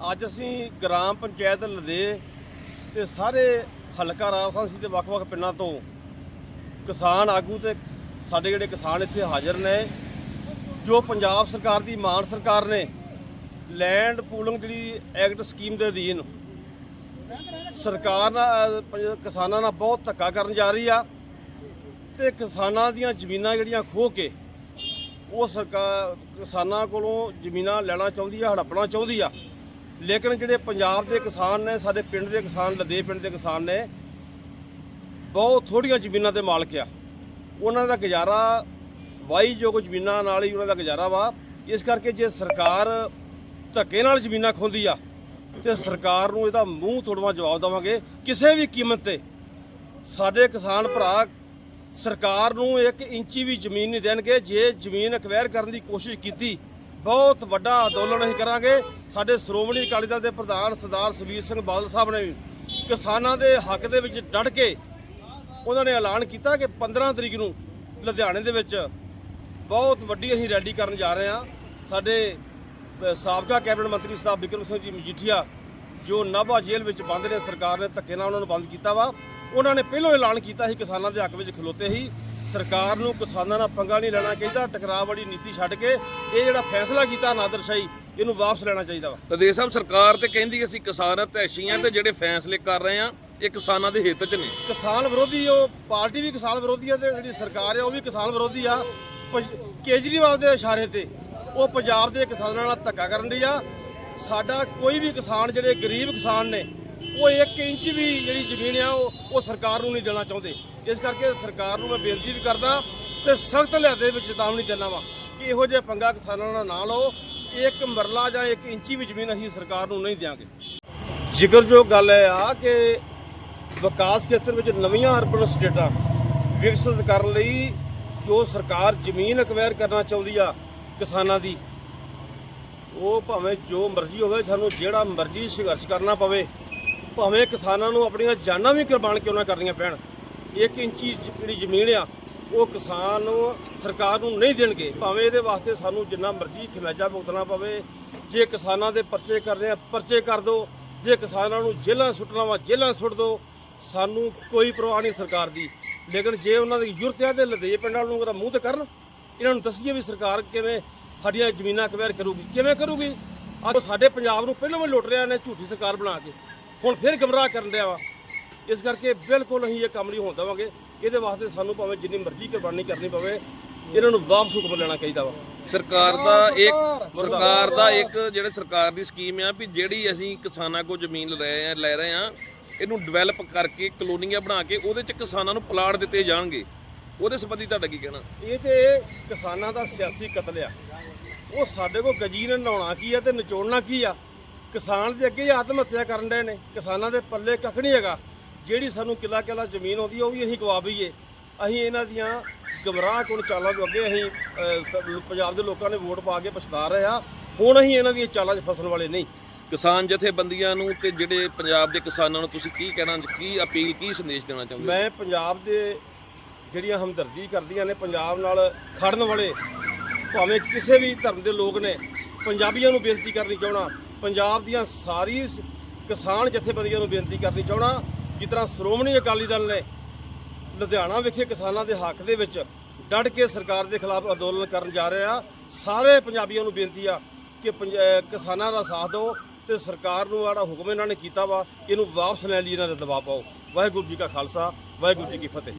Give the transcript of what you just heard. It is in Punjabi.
ਅੱਜ ਅਸੀਂ ਗ੍ਰਾਮ ਪੰਚਾਇਤ ਲਦੇ ਤੇ ਸਾਰੇ ਹਲਕਾ ਰਾਜਸਥਾਨ ਦੇ ਵੱਖ-ਵੱਖ ਪਿੰਡਾਂ ਤੋਂ ਕਿਸਾਨ ਆਗੂ ਤੇ ਸਾਡੇ ਜਿਹੜੇ ਕਿਸਾਨ ਇੱਥੇ ਹਾਜ਼ਰ ਨੇ, ਜੋ ਪੰਜਾਬ ਸਰਕਾਰ ਦੀ ਮਾਨ ਸਰਕਾਰ ਨੇ ਲੈਂਡ ਪੂਲਿੰਗ ਜਿਹੜੀ ਐਕਟ ਸਕੀਮ ਦੇ ਅਧੀਨ ਸਰਕਾਰ ਨਾਲ ਕਿਸਾਨਾਂ ਨਾਲ ਬਹੁਤ ਧੱਕਾ ਕਰਨ ਜਾ ਰਹੀ ਆ ਤੇ ਕਿਸਾਨਾਂ ਦੀਆਂ ਜ਼ਮੀਨਾਂ ਜਿਹੜੀਆਂ ਖੋਹ ਕੇ ਉਹ ਸਰਕਾਰ ਕਿਸਾਨਾਂ ਕੋਲੋਂ ਜ਼ਮੀਨਾਂ ਲੈਣਾ ਚਾਹੁੰਦੀ ਆ, ਹੜੱਪਣਾ ਚਾਹੁੰਦੀ ਆ। ਲੇਕਿਨ ਜਿਹੜੇ ਪੰਜਾਬ ਦੇ ਕਿਸਾਨ ਨੇ, ਸਾਡੇ ਪਿੰਡ ਦੇ ਕਿਸਾਨ, ਲਦੇ ਪਿੰਡ ਦੇ ਕਿਸਾਨ ਨੇ, ਬਹੁਤ ਥੋੜੀਆਂ ਜ਼ਮੀਨਾਂ ਦੇ ਮਾਲਕ ਆ। ਉਹਨਾਂ ਦਾ ਗੁਜ਼ਾਰਾ ਵਾਹੀਯੋਗ ਜ਼ਮੀਨਾਂ ਨਾਲ ਹੀ ਉਹਨਾਂ ਦਾ ਗੁਜ਼ਾਰਾ ਵਾ। ਇਸ ਕਰਕੇ ਜੇ ਸਰਕਾਰ ਧੱਕੇ ਨਾਲ ਜ਼ਮੀਨਾਂ ਖੋਂਦੀ ਆ, ਤੇ ਸਰਕਾਰ ਨੂੰ ਇਹਦਾ ਮੂੰਹ ਤੋੜਵਾ ਜਵਾਬ ਦੇਵਾਂਗੇ। ਕਿਸੇ ਵੀ ਕੀਮਤ ਤੇ ਸਾਡੇ ਕਿਸਾਨ ਭਰਾ ਸਰਕਾਰ ਨੂੰ ਇੱਕ ਇੰਚੀ ਵੀ ਜ਼ਮੀਨ ਨਹੀਂ ਦੇਣਗੇ। ਜੇ ਜ਼ਮੀਨ ਅਕਵਾਇਰ ਕਰਨ ਦੀ ਕੋਸ਼ਿਸ਼ ਕੀਤੀ ਬਹੁਤ ਵੱਡਾ ਅੰਦੋਲਨ ਅਸੀਂ ਕਰਾਂਗੇ। ਸਾਡੇ ਸ਼੍ਰੋਮਣੀ ਅਕਾਲੀ ਦਲ ਦੇ ਪ੍ਰਧਾਨ ਸਰਦਾਰ ਸੁਬੀਰ ਸਿੰਘ ਬਾਦਲ ਸਾਹਿਬ ਨੇ ਵੀ ਕਿਸਾਨਾਂ ਦੇ ਹੱਕ ਦੇ ਵਿੱਚ ਡਟ ਕੇ ਉਹਨਾਂ ਨੇ ਐਲਾਨ ਕੀਤਾ ਕਿ 15 ਤਰੀਕ ਨੂੰ ਲੁਧਿਆਣੇ ਦੇ ਵਿੱਚ ਬਹੁਤ ਵੱਡੀ ਅਸੀਂ ਰੈਲੀ ਕਰਨ ਜਾ ਰਹੇ ਹਾਂ। ਸਾਡੇ ਸਾਬਕਾ ਕੈਬਨਿਟ ਮੰਤਰੀ ਸਰਦਾਰ ਬਿਕਰਮ ਸਿੰਘ ਜੀ ਮਜੀਠੀਆ, ਜੋ ਨਾਭਾ ਜੇਲ੍ਹ ਵਿੱਚ ਬੰਦ ਨੇ, ਸਰਕਾਰ ਨੇ ਧੱਕੇ ਨਾਲ ਉਹਨਾਂ ਨੂੰ ਬੰਦ ਕੀਤਾ ਵਾ। ਉਹਨਾਂ ਨੇ ਪਹਿਲਾਂ ਐਲਾਨ ਕੀਤਾ ਸੀ ਕਿਸਾਨਾਂ ਦੇ ਹੱਕ ਵਿੱਚ ਖਲੋਤੇ ਸੀ। ਸਰਕਾਰ ਨੂੰ ਕਿਸਾਨਾਂ ਨਾਲ ਪੰਗਾ ਨਹੀਂ ਲੈਣਾ ਚਾਹੀਦਾ ਟਕਰਾਅ ਵਾਲੀ ਨੀਤੀ ਛੱਡ ਕੇ ਇਹ ਜਿਹੜਾ ਫੈਸਲਾ ਕੀਤਾ ਨਾਦਰਸ਼ਾਹੀ ਇਹਨੂੰ ਵਾਪਸ ਲੈਣਾ ਚਾਹੀਦਾ ਵਾ। ਲਦੇ ਸਾਹਿਬ ਸਰਕਾਰ ਤੇ ਕਹਿੰਦੀ ਅਸੀਂ ਕਿਸਾਨ ਤੈਸ਼ੀਆਂ ਤੇ ਜਿਹੜੇ ਫੈਸਲੇ ਕਰ ਰਹੇ ਆ ਇਹ ਕਿਸਾਨਾਂ ਦੇ ਹਿੱਤ 'ਚ ਨੇ। ਕਿਸਾਨ ਵਿਰੋਧੀ ਉਹ ਪਾਰਟੀ ਵੀ ਕਿਸਾਨ ਵਿਰੋਧੀ ਆ ਤੇ ਜਿਹੜੀ ਸਰਕਾਰ ਆ ਉਹ ਵੀ ਕਿਸਾਨ ਵਿਰੋਧੀ ਆ। ਕੇਜਰੀਵਾਲ ਦੇ ਇਸ਼ਾਰੇ ਤੇ ਉਹ ਪੰਜਾਬ ਦੇ ਕਿਸਾਨਾਂ ਨਾਲ ਧੱਕਾ ਕਰਨ ਦੀ ਆ। ਸਾਡਾ ਕੋਈ ਵੀ ਕਿਸਾਨ ਜਿਹੜੇ ਗਰੀਬ ਕਿਸਾਨ ਨੇ ਉਹ 1 ਇੰਚ ਵੀ ਜਿਹੜੀ ਜ਼ਮੀਨ ਆ, ਉਹ ਉਹ ਸਰਕਾਰ ਨੂੰ ਨਹੀਂ ਦੇਣਾ ਚਾਹੁੰਦੇ। ਇਸ ਕਰਕੇ ਸਰਕਾਰ ਨੂੰ ਮੈਂ ਬੇਨਤੀ ਵੀ ਕਰਦਾ ਤੇ ਸਖਤ ਲਿਆਦੇ ਵਿੱਚ ਚੇਤਾਵਨੀ ਦਿੰਦਾ ਵਾ ਕਿ ਇਹੋ ਜਿਹੇ ਪੰਗਾ ਕਿਸਾਨਾਂ ਨਾਲ ਨਾ ਲਓ। ਇੱਕ ਮਰਲਾ ਜਾਂ ਇੱਕ ਇੰਚੀ ਵੀ ਜ਼ਮੀਨ ਅਸੀਂ ਸਰਕਾਰ ਨੂੰ ਨਹੀਂ ਦਿਆਂਗੇ। ਜ਼ਿਕਰਯੋਗ ਗੱਲ ਇਹ ਆ ਕਿ ਵਿਕਾਸ ਖੇਤਰ ਵਿੱਚ ਨਵੀਆਂ ਅਰਬਨ ਸਟੇਟਾਂ ਵਿਕਸਿਤ ਕਰਨ ਲਈ ਜੋ ਸਰਕਾਰ ਜ਼ਮੀਨ ਅਕਵਾਇਰ ਕਰਨਾ ਚਾਹੁੰਦੀ ਆ ਕਿਸਾਨਾਂ ਦੀ, ਉਹ ਭਾਵੇਂ ਜੋ ਮਰਜ਼ੀ ਹੋਵੇ, ਸਾਨੂੰ ਜਿਹੜਾ ਮਰਜ਼ੀ ਸੰਘਰਸ਼ ਕਰਨਾ ਪਵੇ ਭਾਵੇਂ ਕਿਸਾਨਾਂ ਨੂੰ ਆਪਣੀਆਂ ਜਾਨਾਂ ਵੀ ਕੁਰਬਾਨ ਕਿਉਂ ਨਾ ਕਰਨੀਆਂ ਪੈਣ, ਇੱਕ ਇੰਚੀ ਜਿਹੜੀ ਜ਼ਮੀਨ ਆ, ਉਹ ਕਿਸਾਨ ਸਰਕਾਰ ਨੂੰ ਨਹੀਂ ਦੇਣਗੇ। ਭਾਵੇਂ ਇਹਦੇ ਵਾਸਤੇ ਸਾਨੂੰ ਜਿੰਨਾ ਮਰਜ਼ੀ ਖਮਿਆਜਾ ਭੁਗਤਣਾ ਪਵੇ, ਜੇ ਕਿਸਾਨਾਂ ਦੇ ਪਰਚੇ ਕਰਨੇ ਆ, ਪਰਚੇ ਕਰ ਦਿਓ ਜੇ ਕਿਸਾਨਾਂ ਨੂੰ ਜੇਲ੍ਹਾਂ ਸੁੱਟਣਾ ਵਾ, ਜੇਲ੍ਹਾਂ ਸੁੱਟ ਦਿਓ ਸਾਨੂੰ ਕੋਈ ਪਰਵਾਹ ਨਹੀਂ ਸਰਕਾਰ ਦੀ। ਲੇਕਿਨ ਜੇ ਉਹਨਾਂ ਦੀ ਜ਼ਰੂਰਤ ਹੈ ਤੇ ਲਦੇ ਪਿੰਡਾਂ ਨੂੰ ਉਹਦਾ ਮੂੰਹ ਤੇ ਕਰਨ। ਇਹਨਾਂ ਨੂੰ ਦੱਸੀਏ ਵੀ ਸਰਕਾਰ ਕਿਵੇਂ ਸਾਡੀਆਂ ਜ਼ਮੀਨਾਂ ਅਕਵਾਇਰ ਕਰੂਗੀ। ਕਿਵੇਂ ਕਰੂਗੀ? ਅੱਜ ਸਾਡੇ ਪੰਜਾਬ ਨੂੰ ਪਹਿਲਾਂ ਵੀ ਲੁੱਟ ਰਿਹਾ ਨੇ ਝੂਠੀ ਸਰਕਾਰ ਬਣਾ ਕੇ। ਹੁਣ ਫਿਰ ਗਮਰਾਹ ਕਰਨ ਰਿਹਾ ਵਾ। ਇਸ ਕਰਕੇ ਬਿਲਕੁਲ ਅਸੀਂ ਇਹ ਕੰਮ ਨਹੀਂ ਹੋਣ ਦੇਵਾਂਗੇ। ਇਹਦੇ ਵਾਸਤੇ ਸਾਨੂੰ ਭਾਵੇਂ ਜਿੰਨੀ ਮਰਜ਼ੀ ਕੁਰਬਾਨੀ ਕਰਨੀ ਪਵੇ ਇਹਨਾਂ ਨੂੰ ਵਾਪਸ ਹੁਕਮ ਲੈਣਾ ਚਾਹੀਦਾ ਵਾ। ਸਰਕਾਰ ਦਾ ਇੱਕ ਸਰਕਾਰ ਦਾ ਇੱਕ ਜਿਹੜੇ ਸਰਕਾਰ ਦੀ ਸਕੀਮ ਆ ਵੀ ਜਿਹੜੀ ਅਸੀਂ ਕਿਸਾਨਾਂ ਕੋ ਜ਼ਮੀਨ ਲੈ ਰਹੇ ਆ ਲੈ ਰਹੇ ਆ ਇਹਨੂੰ ਡਿਵੈਲਪ ਕਰਕੇ ਕਲੋਨੀਆਂ ਬਣਾ ਕੇ ਉਹਦੇ ਚ ਕਿਸਾਨਾਂ ਨੂੰ ਪਲਾਟ ਦਿੱਤੇ ਜਾਣਗੇ। ਉਹਦੇ ਸੰਬੰਧੀ ਤੁਹਾਡਾ ਕੀ ਕਹਿਣਾ? ਇਹ ਤੇ ਕਿਸਾਨਾਂ ਦਾ ਸਿਆਸੀ ਕਤਲ ਆ। ਉਹ ਸਾਡੇ ਕੋਲ ਗਜੀ ਨੇ ਨਹਾਉਣਾ ਕੀ ਆ ਤੇ ਨਿਚੋੜਨਾ ਕੀ ਆ? ਕਿਸਾਨ ਦੇ ਅੱਗੇ ਆਤਮ ਹੱਤਿਆ ਕਰਨ ਡਏ ਨੇ। ਕਿਸਾਨਾਂ ਦੇ ਪੱਲੇ ਕੱਖ ਨਹੀਂ ਹੈਗਾ। ਜਿਹੜੀ ਸਾਨੂੰ ਕਿੱਲਾ ਕਿੱਲਾ ਜ਼ਮੀਨ ਆਉਂਦੀ ਉਹ ਵੀ ਅਸੀਂ ਗਵਾ ਬਈਏ। ਅਸੀਂ ਇਹਨਾਂ ਦੀਆਂ ਗਮਰਾਹ ਕੋਲ ਚਾਲਾਂ ਤੋਂ ਅੱਗੇ ਅਸੀਂ ਪੰਜਾਬ ਦੇ ਲੋਕਾਂ ਨੇ ਵੋਟ ਪਾ ਕੇ ਪਛਤਾ ਰਹੇ ਆ। ਹੁਣ ਅਸੀਂ ਇਹਨਾਂ ਦੀਆਂ ਚਾਲਾਂ 'ਚ ਫਸਣ ਵਾਲੇ ਨਹੀਂ। ਕਿਸਾਨ ਜਥੇਬੰਦੀਆਂ ਨੂੰ ਤੇ ਜਿਹੜੇ ਪੰਜਾਬ ਦੇ ਕਿਸਾਨਾਂ ਨੂੰ ਤੁਸੀਂ ਕੀ ਕਹਿਣਾ ਕੀ ਅਪੀਲ ਕੀ ਸੰਦੇਸ਼ ਦੇਣਾ ਚਾਹੁੰਦੇ? ਮੈਂ ਪੰਜਾਬ ਦੇ ਜਿਹੜੀਆਂ ਹਮਦਰਦੀ ਕਰਦੀਆਂ ਨੇ ਪੰਜਾਬ ਨਾਲ ਖੜਨ ਵਾਲੇ ਭਾਵੇਂ ਕਿਸੇ ਵੀ ਧਰਮ ਦੇ ਲੋਕ ਨੇ ਪੰਜਾਬੀਆਂ ਨੂੰ ਬੇਨਤੀ ਕਰਨੀ ਚਾਹਣਾ ਪੰਜਾਬ ਦੀਆਂ ਸਾਰੀ ਕਿਸਾਨ ਜਥੇਬੰਦੀਆਂ ਨੂੰ ਬੇਨਤੀ ਕਰਨੀ ਚਾਹਣਾ ਜਿਸ ਤਰ੍ਹਾਂ ਸ਼੍ਰੋਮਣੀ ਅਕਾਲੀ ਦਲ ਨੇ ਲੁਧਿਆਣਾ ਵਿਖੇ ਕਿਸਾਨਾਂ ਦੇ ਹੱਕ ਦੇ ਵਿੱਚ ਡਟ ਕੇ ਸਰਕਾਰ ਦੇ ਖਿਲਾਫ ਅੰਦੋਲਨ ਕਰਨ ਜਾ ਰਿਹਾ ਸਾਰੇ ਪੰਜਾਬੀਆਂ ਨੂੰ ਬੇਨਤੀ ਆ ਕਿ ਪੰਜ- ਕਿਸਾਨਾਂ ਦਾ ਸਾਥ ਦਿਓ ਤੇ ਸਰਕਾਰ ਨੂੰ ਜਿਹੜਾ ਹੁਕਮ ਇਹਨਾਂ ਨੇ ਕੀਤਾ ਵਾ ਇਹਨੂੰ ਵਾਪਸ ਲੈਣ ਲਈ, ਇਹਨਾਂ ਦਾ ਦਬਾਅ ਪਾਓ। ਵਾਹਿਗੁਰੂ ਜੀ ਕਾ ਖਾਲਸਾ, ਵਾਹਿਗੁਰੂ ਜੀ ਕੀ ਫਤਿਹ।